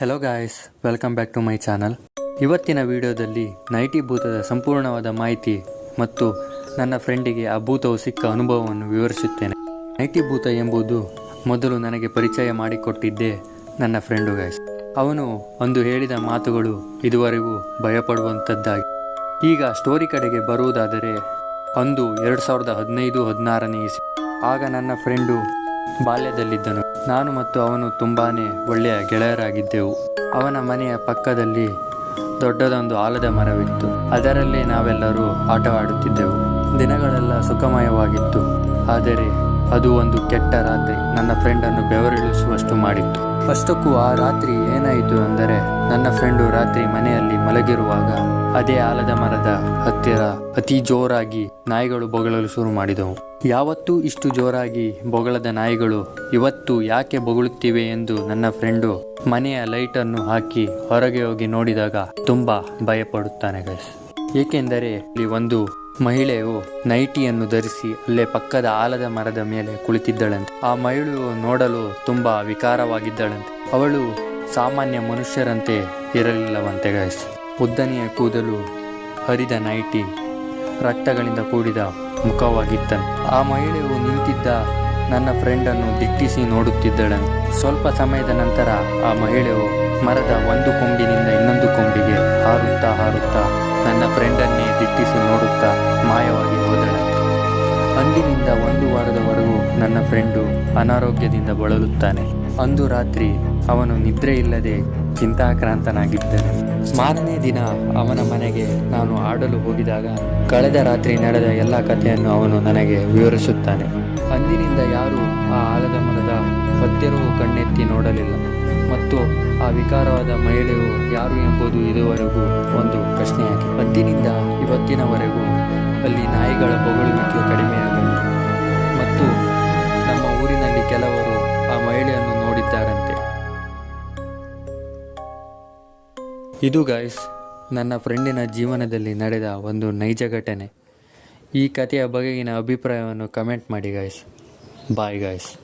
Hello guys welcome back to my channel ಇವತ್ತಿನ ವಿಡಿಯೋದಲ್ಲಿ nighty ಭೂತದ ಸಂಪೂರ್ಣವಾದ ಮಾಹಿತಿ ಮತ್ತು ನನ್ನ ಫ್ರೆಂಡಿಗೆ ಆ ಭೂತವು ಸಿಕ್ಕ ಅನುಭವವನ್ನು ವಿವರಿಸುತ್ತೇನೆ. ನೈಟಿ ಭೂತ ಎಂಬುದು ಮೊದಲು ನನಗೆ ಪರಿಚಯ ಮಾಡಿಕೊಟ್ಟಿದ್ದೇ ನನ್ನ ಫ್ರೆಂಡು ಗಾಯ್ಸ್ ಅವನು ಒಂದು ಹೇಳಿದ ಮಾತುಗಳು ಇದುವರೆಗೂ ಭಯಪಡುವಂಥದ್ದಾಗಿ. ಈಗ ಸ್ಟೋರಿ ಕಡೆಗೆ ಬರುವುದಾದರೆ, ಅಂದು ಎರಡು ಸಾವಿರದ ಹದಿನೈದು, ಹದಿನಾರನೇ ಇಸ್ವಿ. ಆಗ ನನ್ನ ಫ್ರೆಂಡು ಬಾಲ್ಯದಲ್ಲಿದ್ದನು. ನಾನು ಮತ್ತು ಅವನು ತುಂಬಾ ಒಳ್ಳೆಯ ಗೆಳೆಯರಾಗಿದ್ದೆವು. ಅವನ ಮನೆಯ ಪಕ್ಕದಲ್ಲಿ ದೊಡ್ಡದೊಂದು ಆಲದ ಮರವಿತ್ತು. ಅದರಲ್ಲೇ ನಾವೆಲ್ಲರೂ ಆಟವಾಡುತ್ತಿದ್ದೆವು. ದಿನಗಳೆಲ್ಲ ಸುಖಮಯವಾಗಿತ್ತು. ಆದರೆ ಅದು ಒಂದು ಕೆಟ್ಟ ರಾತ್ರಿ. ನನ್ನ ಫ್ರೆಂಡನ್ನು ಬೆವರಿಳಿಸುವಷ್ಟು ಮಾಡಿತ್ತು. ಅಷ್ಟಕ್ಕೂ ಆ ರಾತ್ರಿ ಏನಾಯಿತು ಅಂದರೆ ನನ್ನ ಫ್ರೆಂಡು ರಾತ್ರಿ ಮನೆಯಲ್ಲಿ ಮಲಗಿರುವಾಗ ಅದೇ ಆಲದ ಮರದ ಹತ್ತಿರ ಅತಿ ಜೋರಾಗಿ ನಾಯಿಗಳು ಬೊಗಳಲು ಶುರು ಮಾಡಿದವು. ಯಾವತ್ತೂ ಇಷ್ಟು ಜೋರಾಗಿ ಬೊಗಳದ ನಾಯಿಗಳು ಇವತ್ತು ಯಾಕೆ ಬೊಗಳುತ್ತಿವೆ ಎಂದು ನನ್ನ ಫ್ರೆಂಡು ಮನೆಯ ಲೈಟನ್ನು ಹಾಕಿ ಹೊರಗೆ ಹೋಗಿ ನೋಡಿದಾಗ ತುಂಬಾ ಭಯಪಡುತ್ತಾನೆ ಗೈಸ್ ಏಕೆಂದರೆ ಇಲ್ಲಿ ಒಂದು ಮಹಿಳೆಯು ನೈಟಿಯನ್ನು ಧರಿಸಿ ಅಲ್ಲೇ ಪಕ್ಕದ ಆಲದ ಮರದ ಮೇಲೆ ಕುಳಿತಿದ್ದಳಂತೆ. ಆ ಮಹಿಳೆಯು ನೋಡಲು ತುಂಬಾ ವಿಕಾರವಾಗಿದ್ದಳಂತೆ. ಅವಳು ಸಾಮಾನ್ಯ ಮನುಷ್ಯರಂತೆ ಇರಲಿಲ್ಲವಂತೆ ಗೈಸ್ ಉದ್ದನೆಯ ಕೂದಲು ಹರಿದ ನೈಟಿ ರಕ್ತಗಳಿಂದ ಕೂಡಿದ ಮುಖವಾಗಿತ್ತನು. ಆ ಮಹಿಳೆಯು ನಿಂತಿದ್ದ ನನ್ನ ಫ್ರೆಂಡನ್ನು ದಿಟ್ಟಿಸಿ ನೋಡುತ್ತಿದ್ದಳನು ಸ್ವಲ್ಪ ಸಮಯದ ನಂತರ ಆ ಮಹಿಳೆಯು ಮರದ ಒಂದು ಕೊಂಬಿನಿಂದ ಇನ್ನೊಂದು ಕೊಂಬಿಗೆ ಹಾರುತ್ತಾ ಹಾರುತ್ತಾ ನನ್ನ ಫ್ರೆಂಡನ್ನೇ ದಿಟ್ಟಿಸಿ ನೋಡುತ್ತಾ ಮಾಯವಾಗಿ ಹೋದಳು. ಅಂದಿನಿಂದ ಒಂದು ವಾರದವರೆಗೂ ನನ್ನ ಫ್ರೆಂಡು ಅನಾರೋಗ್ಯದಿಂದ ಬಳಲುತ್ತಾನೆ. ಅಂದು ರಾತ್ರಿ ಅವನು ನಿದ್ರೆ ಇಲ್ಲದೆ ಚಿಂತಾಕ್ರಾಂತನಾಗಿದ್ದನು. ಮಾರನೇ ದಿನ ಅವನ ಮನೆಗೆ ನಾನು ಆಡಲು ಹೋಗಿದಾಗ ಕಳೆದ ರಾತ್ರಿ ನಡೆದ ಎಲ್ಲ ಕಥೆಯನ್ನು ಅವನು ನನಗೆ ವಿವರಿಸುತ್ತಾನೆ. ಅಂದಿನಿಂದ ಯಾರೂ ಆ ಆಲದ ಮರದ ಹತ್ತಿರವೂ ಕಣ್ಣೆತ್ತಿ ನೋಡಲಿಲ್ಲ ಮತ್ತು ಆ ವಿಕಾರವಾದ ಮಹಿಳೆಯು ಯಾರು ಎಂಬುದು ಇದುವರೆಗೂ ಒಂದು ಪ್ರಶ್ನೆಯಾಗಿದೆ. ಅಂದಿನಿಂದ ಇವತ್ತಿನವರೆಗೂ ಅಲ್ಲಿ ನಾಯಿಗಳ ಬೊಗಳುವಿಕೆ ಕಡಿಮೆಯಾಗಲು ಇದು ಗಾಯ್ಸ್ ನನ್ನ ಫ್ರೆಂಡಿನ ಜೀವನದಲ್ಲಿ ನಡೆದ ಒಂದು ನೈಜ ಘಟನೆ. ಈ ಕಥೆಯ ಬಗೆಗಿನ ಅಭಿಪ್ರಾಯವನ್ನು ಕಮೆಂಟ್ ಮಾಡಿ ಗಾಯ್ಸ್ ಬಾಯ್ ಗಾಯ್ಸ್